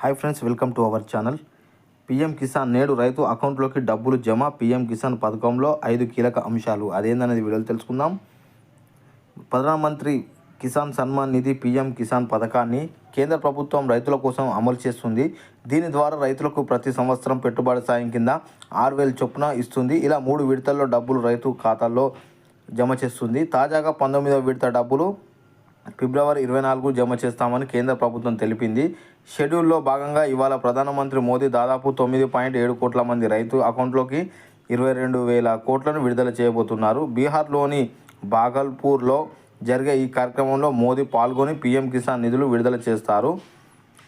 Hi friends welcome to our channel. PM Kisan నేడు రైతు అకౌంట్లోకి డబ్బులు జమ పిఎం కిసాన్ పథకంలో ఐదు కీలక అంశాలు. అదేందనేది వీడియోలో తెలుసుకుందాం. ప్రధానమంత్రి కిసాన్ సన్మాన్ నిధి పిఎం కిసాన్ పథకాన్ని కేంద్ర ప్రభుత్వం రైతుల కోసం అమలు చేస్తుంది. దీని ద్వారా రైతులకు ప్రతి సంవత్సరం పెట్టుబడి సాయం కింద ఆరు వేలు చొప్పున ఇస్తుంది. ఇలా మూడు విడతల్లో డబ్బులు రైతు ఖాతాల్లో జమ చేస్తుంది. తాజాగా పంతొమ్మిదవ విడత డబ్బులు ఫిబ్రవరి ఇరవై నాలుగు జమ చేస్తామని కేంద్ర ప్రభుత్వం తెలిపింది. షెడ్యూల్లో భాగంగా ఇవాళ ప్రధానమంత్రి మోదీ దాదాపు తొమ్మిది పాయింట్ ఏడు కోట్ల మంది రైతు అకౌంట్లోకి ఇరవై రెండు వేల కోట్లను విడుదల చేయబోతున్నారు. బీహార్లోని బాగల్పూర్లో జరిగే ఈ కార్యక్రమంలో మోదీ పాల్గొని పీఎం కిసాన్ నిధులు విడుదల చేస్తారు.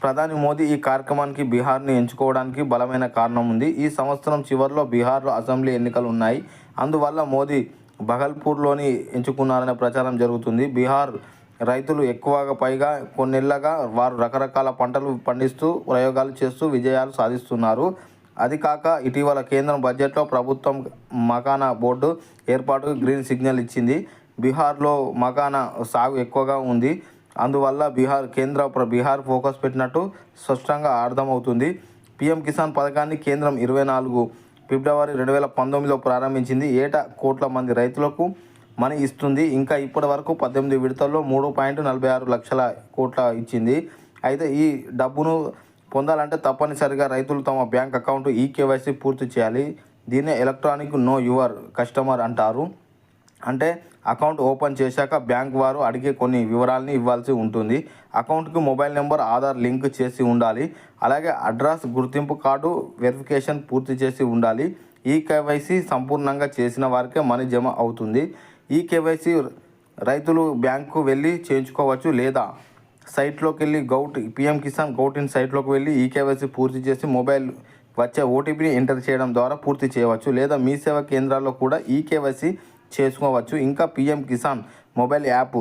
ప్రధాని మోదీ ఈ కార్యక్రమానికి బీహార్ని ఎంచుకోవడానికి బలమైన కారణం ఉంది. ఈ సంవత్సరం చివరిలో బీహార్లో అసెంబ్లీ ఎన్నికలు ఉన్నాయి. అందువల్ల మోదీ బగల్పూర్లోని ఎంచుకున్నారనే ప్రచారం జరుగుతుంది. బీహార్ రైతులు ఎక్కువగా పైగా కొన్నేళ్ళగా వారు రకరకాల పంటలు పండిస్తూ ప్రయోగాలు చేస్తూ విజయాలు సాధిస్తున్నారు. అది కాక ఇటీవల కేంద్రం బడ్జెట్లో ప్రభుత్వం మకానా బోర్డు ఏర్పాటుకు గ్రీన్ సిగ్నల్ ఇచ్చింది. బీహార్లో మకానా సాగు ఎక్కువగా ఉంది. అందువల్ల బీహార్ కేంద్ర బీహార్ ఫోకస్ పెట్టినట్టు స్పష్టంగా అర్థమవుతుంది. పీఎం కిసాన్ పథకాన్ని కేంద్రం ఇరవై నాలుగు ఫిబ్రవరి రెండు వేల పంతొమ్మిదిలో ప్రారంభించింది. ఏటా కోట్ల మంది రైతులకు మనీ ఇస్తుంది. ఇంకా ఇప్పటి వరకు పద్దెనిమిది విడతల్లో మూడు పాయింట్ నలభై ఆరు లక్షల కోట్ల ఇచ్చింది. అయితే ఈ డబ్బును పొందాలంటే తప్పనిసరిగా రైతులు తమ బ్యాంక్ అకౌంట్ ఈ కేవైసీ పూర్తి చేయాలి. దీన్నే ఎలక్ట్రానిక్ నో యువర్ కస్టమర్ అంటారు. అంటే అకౌంట్ ఓపెన్ చేశాక బ్యాంక్ వారు అడిగే కొన్ని వివరాలని ఇవ్వాల్సి ఉంటుంది. అకౌంట్కి మొబైల్ నెంబర్ ఆధార్ లింక్ చేసి ఉండాలి. అలాగే అడ్రస్ గుర్తింపు కార్డు వెరిఫికేషన్ పూర్తి చేసి ఉండాలి. ఈ కేవైసీ సంపూర్ణంగా చేసిన వారికే మనీ జమ అవుతుంది. ఈ కేవైసీ రైతులు బ్యాంకు వెళ్ళి చేయించుకోవచ్చు లేదా? సైట్లోకి వెళ్ళి gov PM Kisan gov in సైట్లోకి వెళ్ళి ఈ కేవైసీ పూర్తి చేసి మొబైల్ వచ్చే ఓటీపీని ఎంటర్ చేయడం ద్వారా పూర్తి చేయవచ్చు లేదా మీ సేవా కేంద్రాల్లో కూడా ఈ కేవైసీ చేసుకోవచ్చు. ఇంకా పిఎం కిసాన్ మొబైల్ యాప్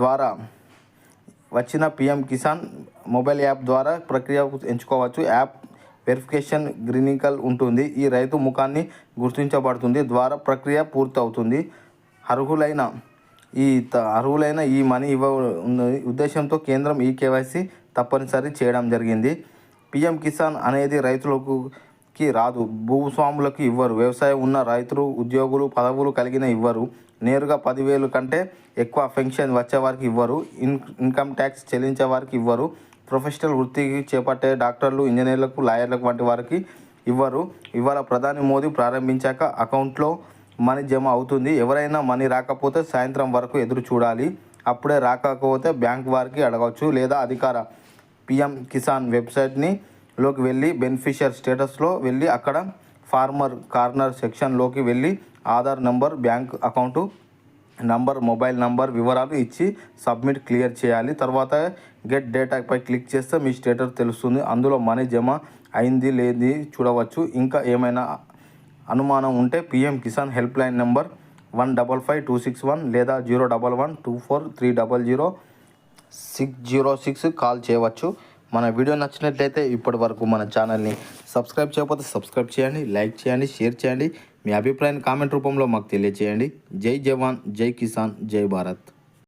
ద్వారా వచ్చిన పిఎం కిసాన్ మొబైల్ యాప్ ద్వారా ప్రక్రియ ఎంచుకోవచ్చు. యాప్ వెరిఫికేషన్ గ్రీనికల్ ఉంటుంది. ఈ రైతు ముఖాన్ని గుర్తించబడుతుంది. ద్వారా ప్రక్రియ పూర్తవుతుంది. అర్హులైన ఈ త- అర్హులైన ఈ మనీ ఇవ్వ ఉద్దేశంతో కేంద్రం ఈ కేవైసీ తప్పనిసరి చేయడం జరిగింది. పిఎం కిసాన్ అనేది రైతులకు కి రాదు. భూస్వాములకు ఇవ్వరు. వ్యవసాయం ఉన్న రైతులు ఉద్యోగులు పదవులు కలిగిన ఇవ్వరు. నేరుగా పదివేలు కంటే ఎక్కువ పెన్షన్ వచ్చే వారికి ఇవ్వరు. ఇన్ ఇన్కమ్ ట్యాక్స్ చెల్లించే వారికి ఇవ్వరు. ప్రొఫెషనల్ వృత్తికి చేపట్టే డాక్టర్లు ఇంజనీర్లకు లాయర్లకు వంటి వారికి ఇవ్వరు. ఇవాళ ప్రధాని మోదీ ప్రారంభించాక అకౌంట్లో మనీ జమ అవుతుంది. ఎవరైనా మనీ రాకపోతే సాయంత్రం వరకు ఎదురు చూడాలి. అప్పుడే రాకపోతే బ్యాంక్ వారికి అడగవచ్చు లేదా అధికార పిఎం కిసాన్ వెబ్సైట్ని లోకి వెళ్ళి బెనిఫిషియర్ స్టేటస్లో వెళ్ళి అక్కడ ఫార్మర్ కార్నర్ సెక్షన్లోకి వెళ్ళి Aadhaar number bank account number mobile number వివరాలు ఇచ్చి సబ్మిట్ క్లియర్ చేయాలి. తర్వాత గెట్ డేటాపై క్లిక్ చేస్తే మీ స్టేటస్ తెలుస్తుంది. అందులో మనీ జమ అయింది లేది చూడవచ్చు. ఇంకా ఏమైనా అనుమానం ఉంటే PM Kisan helpline number one double five two six one లేదా zero double one two four three double zero six zero six call చేయవచ్చు. మన వీడియో నచ్చినట్లయితే ఇప్పటి వరకు మన ఛానల్ని సబ్స్క్రైబ్ చేయకపోతే సబ్స్క్రైబ్ చేయండి లైక్ చేయండి షేర్ చేయండి. మీ అభిప్రాయాన్ని కామెంట్ రూపంలో మాకు తెలియజేయండి జై జవాన్ జై కిసాన్ జై భారత్.